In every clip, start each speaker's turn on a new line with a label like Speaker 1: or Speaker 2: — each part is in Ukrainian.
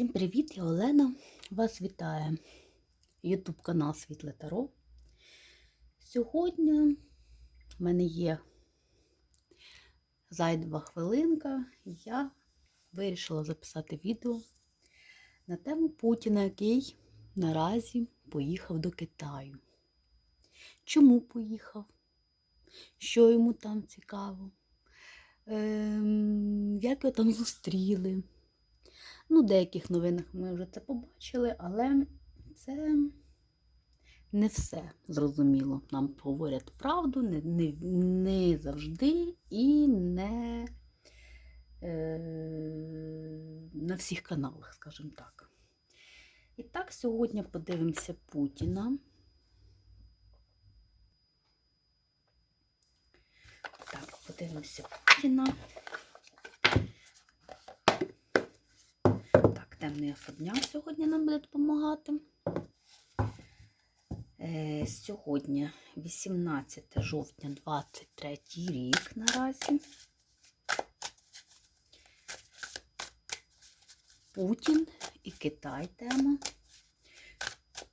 Speaker 1: Всім привіт, я Олена. Вас вітає YouTube канал Світле Таро. Сьогодні в мене є зайдва хвилинка, і я вирішила записати відео на тему Путіна, який наразі поїхав до Китаю. Чому поїхав? Що йому там цікаво? Ем, як його там зустріли? Ну, в деяких новинах ми вже це побачили, але це не все зрозуміло. Нам говорять правду не, не, не завжди і не е, на всіх каналах, скажімо так. І так, сьогодні подивимося Путіна. Так, подивимося Путіна. Так, темний особняк сьогодні нам буде допомагати. Е, сьогодні 18 жовтня 23 рік наразі. Путін і Китай тема.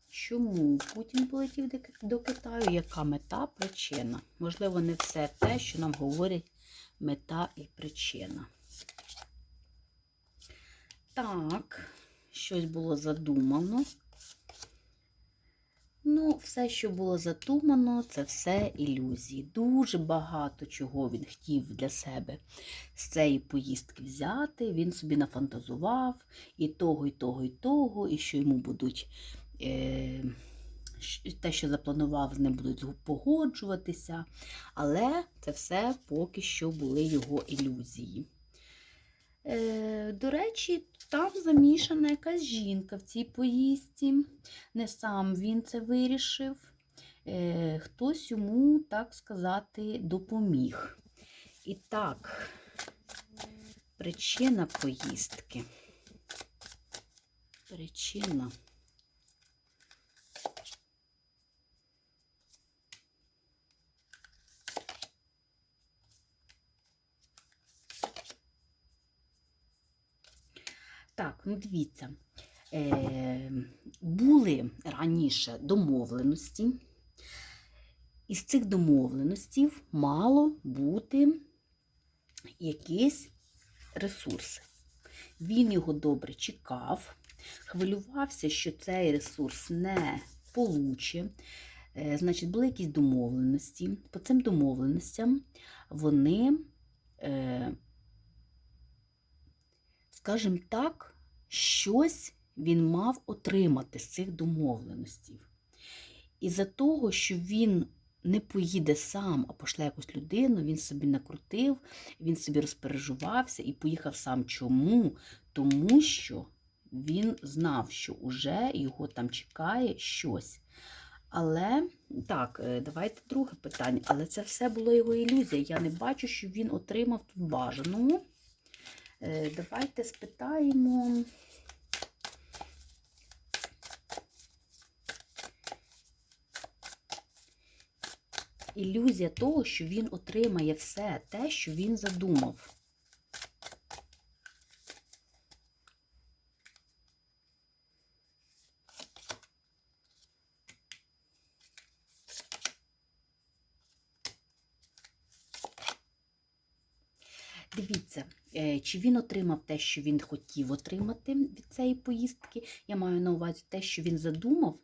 Speaker 1: Чому Путін полетів до Китаю? Яка мета, причина? Можливо, не все те, що нам говорять мета і причина. Так, щось було задумано. Ну, все, що було задумано, це все ілюзії. Дуже багато чого він хотів для себе з цієї поїздки взяти. Він собі нафантазував і того, і того, і того, і що йому будуть. Е- те, що запланував, з ним будуть погоджуватися. Але це все поки що були його ілюзії. Е, до речі, там замішана якась жінка в цій поїздці. Не сам він це вирішив. Е, хтось йому, так сказати, допоміг. І так, причина поїздки. Причина. Так, ну дивіться, е, були раніше домовленості. Із цих домовленостей мало бути якийсь ресурс. Він його добре чекав, хвилювався, що цей ресурс не получе. Е, Значить, були якісь домовленості. По цим домовленостям вони е, скажімо так, щось він мав отримати з цих домовленостей. І за того, що він не поїде сам, а пошле якусь людину, він собі накрутив, він собі розпереживався і поїхав сам. Чому? Тому що він знав, що уже його там чекає щось. Але так, е, давайте друге питання. Але це все було його ілюзія. Я не бачу, що він отримав тут бажаного. Е, Давайте спитаємо. Ілюзія того, що він отримає все те, що він задумав. Дивіться, е, чи він отримав те, що він хотів отримати від цієї поїздки. Я маю на увазі те, що він задумав,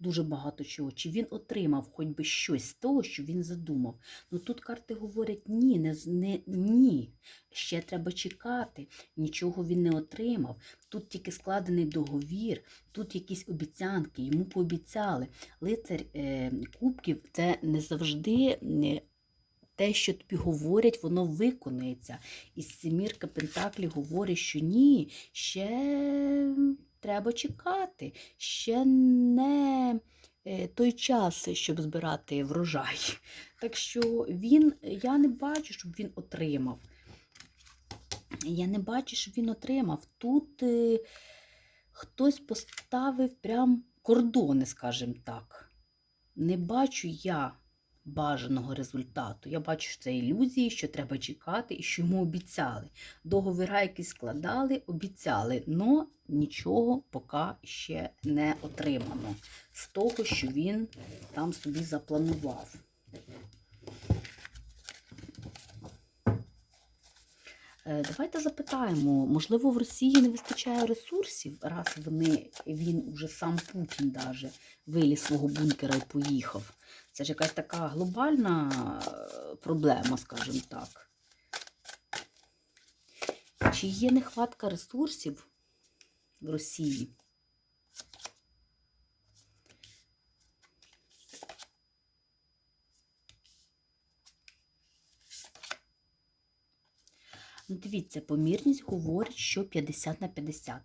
Speaker 1: дуже багато чого, чи він отримав хоч би щось з того, що він задумав. Ну тут карти говорять ні, не, не ні. Ще треба чекати, нічого він не отримав. Тут тільки складений договір, тут якісь обіцянки, йому пообіцяли. Лицар е, кубків це не завжди. Те, що тобі говорять, воно виконується. І семірка Пентаклі говорить, що ні, ще треба чекати, ще не е, той час, щоб збирати врожай. Так що він, я не бачу, щоб він отримав. Я не бачу, щоб він отримав. Тут е, хтось поставив прям кордони, скажімо так. Не бачу я бажаного результату. Я бачу, що це ілюзії, що треба чекати і що йому обіцяли. Договіра, які складали, обіцяли, але нічого поки ще не отримано з того, що він там собі запланував. Давайте запитаємо, можливо, в Росії не вистачає ресурсів, раз вони, він уже сам Путін даже виліз свого бункера і поїхав. Це ж якась така глобальна е, проблема, скажімо так. Чи є нехватка ресурсів в Росії? Ну, дивіться, помірність говорить, що 50 на 50.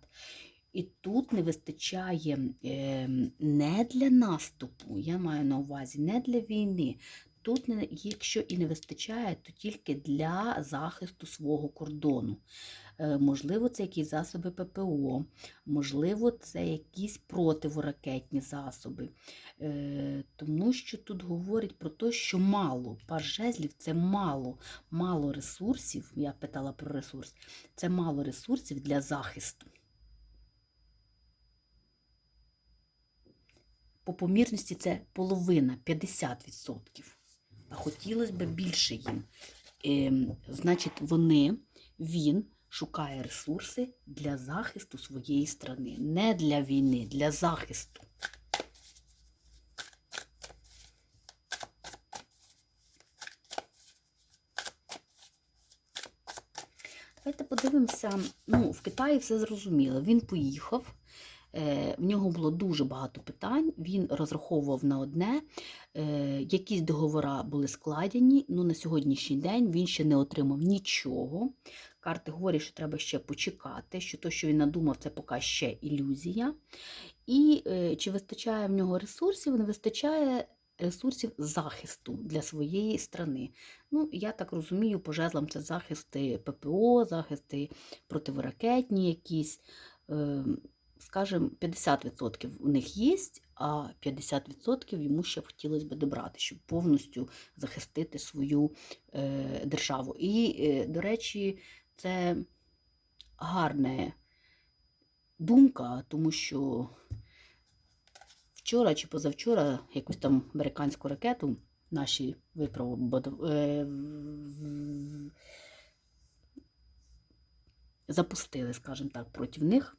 Speaker 1: І тут не вистачає е, не для наступу, я маю на увазі, не для війни. Тут, якщо і не вистачає, то тільки для захисту свого кордону. Е, можливо, це якісь засоби ППО, можливо, це якісь противоракетні засоби. Е, тому що тут говорить про те, що мало. Пар жезлів це мало, мало ресурсів. Я питала про ресурс, це мало ресурсів для захисту. По помірності це половина, 50%. Хотілося б більше їм. Е, значить, вони, він шукає ресурси для захисту своєї страни. Не для війни, для захисту. Давайте подивимося. Ну, в Китаї все зрозуміло. Він поїхав. Е, В нього було дуже багато питань. Він розраховував на одне. Е, Якісь договори були складені. Ну, на сьогоднішній день він ще не отримав нічого. Карти говорять, що треба ще почекати, що те, що він надумав, це поки ще ілюзія. І е, чи вистачає в нього ресурсів? Не вистачає ресурсів захисту для своєї страни. Ну, я так розумію, по жезлам це захисти ППО, захисти противоракетні якісь. Е, Скажімо, 50% у них є, а 50% йому ще хотілося б добрати, щоб повністю захистити свою е, державу. І, е, до речі, це гарна думка, тому що вчора чи позавчора якусь там американську ракету наші випробували. Е, запустили, скажімо так, проти них.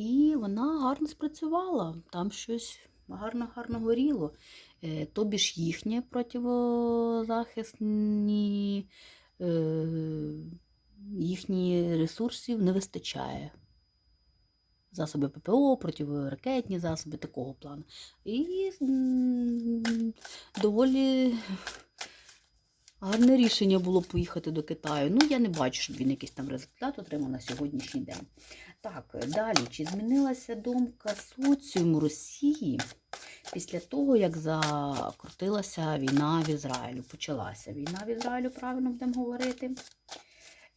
Speaker 1: І вона гарно спрацювала. Там щось гарно-гарно горіло. Е, Тобі ж їхні противозахисні е, їхні ресурсів не вистачає. Засоби ППО, протиракетні засоби такого плану. І доволі гарне рішення було поїхати до Китаю. Ну, я не бачу, щоб він якийсь там результат отримав на сьогоднішній день. Так, далі, чи змінилася думка соціуму Росії після того, як закрутилася війна в Ізраїлю? Почалася війна в Ізраїлю, правильно будемо говорити.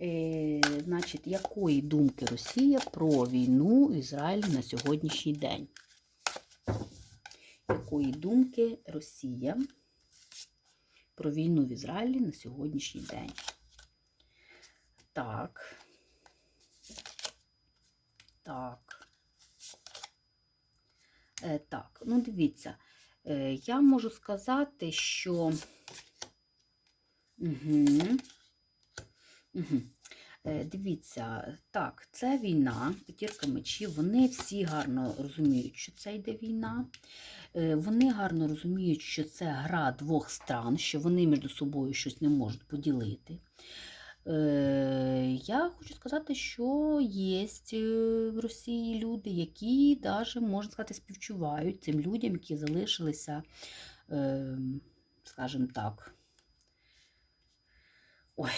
Speaker 1: Е, значить, якої думки Росія про війну в Ізраїлі на сьогоднішній день? Якої думки Росія про війну в Ізраїлі на сьогоднішній день? Так. Так. Е, так, ну дивіться, е, я можу сказати, що. Угу. Угу. Дивіться, так, це війна, п'ятірка мечів, вони всі гарно розуміють, що це йде війна. Вони гарно розуміють, що це гра двох стран, що вони між собою щось не можуть поділити. Е, Я хочу сказати, що є в Росії люди, які навіть, можна сказати, співчувають цим людям, які залишилися, скажімо так, ой,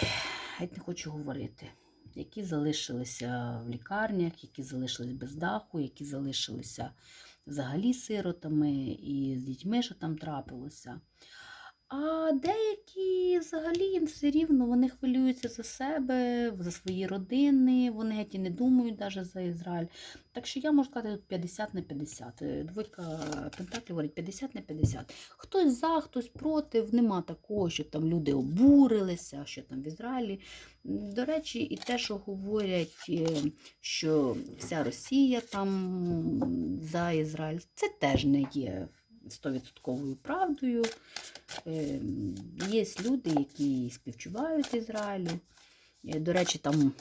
Speaker 1: геть не хочу говорити, які залишилися в лікарнях, які залишились без даху, які залишилися взагалі сиротами і з дітьми, що там трапилося. А деякі взагалі їм все рівно, вони хвилюються за себе, за свої родини, вони геть і не думають навіть за Ізраїль. Так що я можу сказати тут 50 на 50. Е, Двойка Пентаклів говорить 50 на 50. Хтось за, хтось проти, нема такого, що там люди обурилися, що там в Ізраїлі. До речі, і те, що говорять, е, що вся Росія там за Ізраїль, це теж не є 100% правдою. Е, Є люди, які співчувають Ізраїлю. Е, До речі, там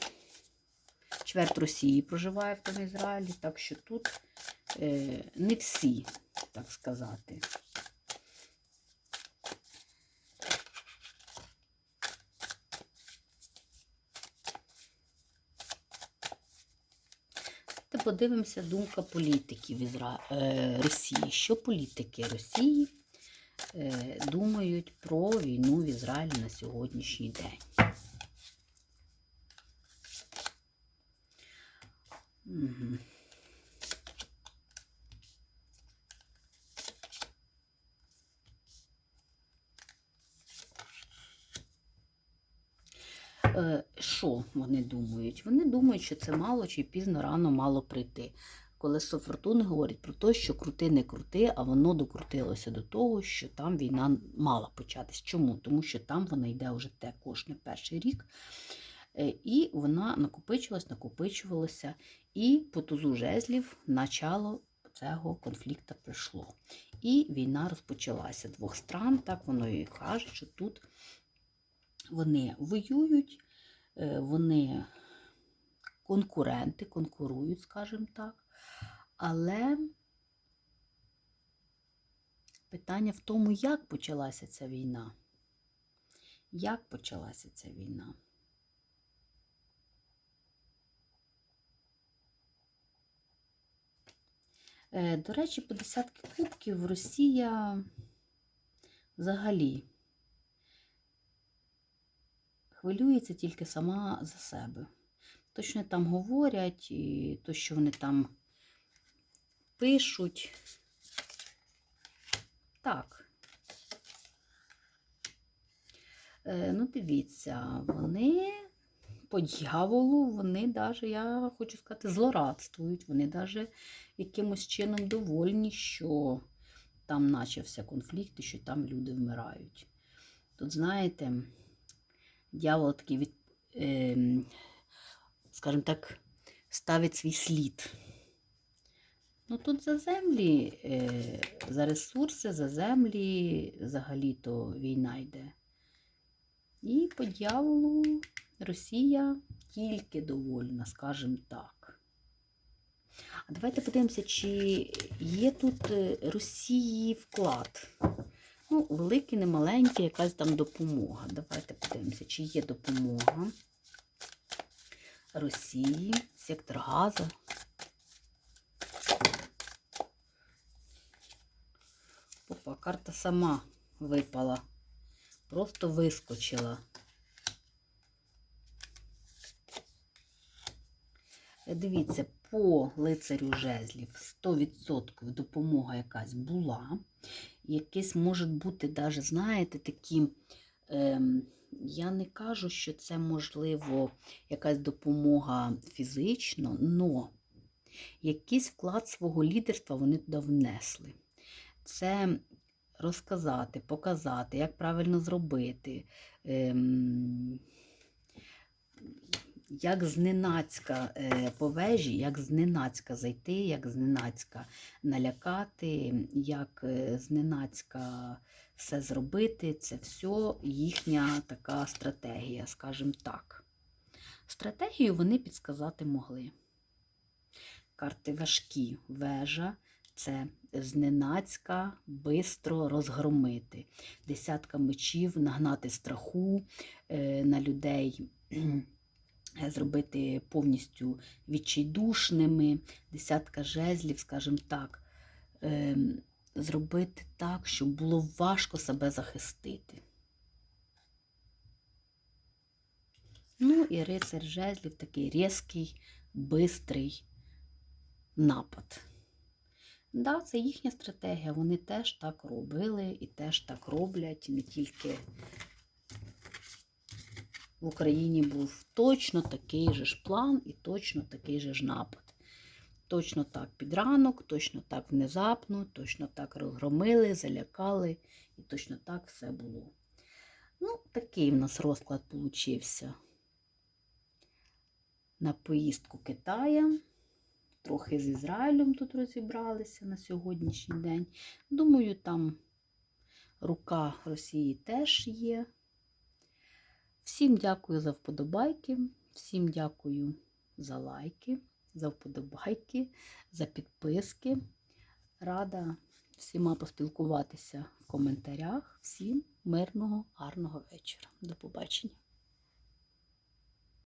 Speaker 1: чверть Росії проживає в тому Ізраїлі, так що тут е, не всі, так сказати. Подивимося думка політиків Ізра... е, Росії. Що політики Росії е, думають про війну в Ізраїлі на сьогоднішній день? Угу. Е, Що вони думають? Вони думають, що це мало чи пізно рано мало прийти. Колесо фортуни говорить про те, що крути не крути, а воно докрутилося до того, що там війна мала початись. Чому? Тому що там вона йде вже також не перший рік. Е, І вона накопичувалась, накопичувалася, і по тузу жезлів начало цього конфлікту прийшло. І війна розпочалася двох стран, так воно і каже, що тут вони воюють, вони конкуренти, конкурують, скажімо так. Але питання в тому, як почалася ця війна. Як почалася ця війна? Е, До речі, по десятки кубків Росія взагалі хвилюється тільки сама за себе. То, що вони там говорять, і то, що вони там пишуть. Так. Е, ну, дивіться, вони по дьяволу, вони навіть, я хочу сказати, злорадствують. Вони навіть якимось чином довольні, що там почався конфлікт і що там люди вмирають. Тут, знаєте, дьявол такий від, е, скажімо так, ставить свій слід. Ну тут за землі, е, за ресурси, за землі взагалі-то війна йде. І по дьяволу Росія тільки довольна, скажімо так. А давайте подивимося, чи є тут е, Росії вклад. Ну, великий, не маленький, якась там допомога. Давайте подивимося, чи є допомога Росії, сектор газу. Опа, карта сама випала. Просто вискочила. Дивіться, по лицарю жезлів 100% допомога якась була. Якесь може бути, даже, знаєте, такі. Ем, я не кажу, що це можливо якась допомога фізично, але якийсь вклад свого лідерства вони туди внесли. Це розказати, показати, як правильно зробити, ем, як зненацька е, по вежі, як зненацька зайти, як зненацька налякати, як е, зненацька все зробити. Це все їхня така стратегія, скажімо так. Стратегію вони підсказати могли. Карти важкі, вежа це зненацька, бистро розгромити. Десятка мечів, нагнати страху е, на людей, зробити повністю відчайдушними, десятка жезлів, скажімо так, е, зробити так, щоб було важко себе захистити. Ну і рицар жезлів такий різкий, бистрий напад. Да, це їхня стратегія. Вони теж так робили і теж так роблять. І не тільки в Україні був точно такий же ж план і точно такий же ж напад. Точно так під ранок, точно так внезапно, точно так розгромили, залякали, і точно так все було. Ну, такий в нас розклад получився на поїздку Китая. Трохи з Ізраїлем тут розібралися на сьогоднішній день. Думаю, там рука Росії теж є. Всім дякую за вподобайки, всім дякую за лайки, за вподобайки, за підписки. Рада всіма поспілкуватися в коментарях. Всім мирного, гарного вечора. До побачення.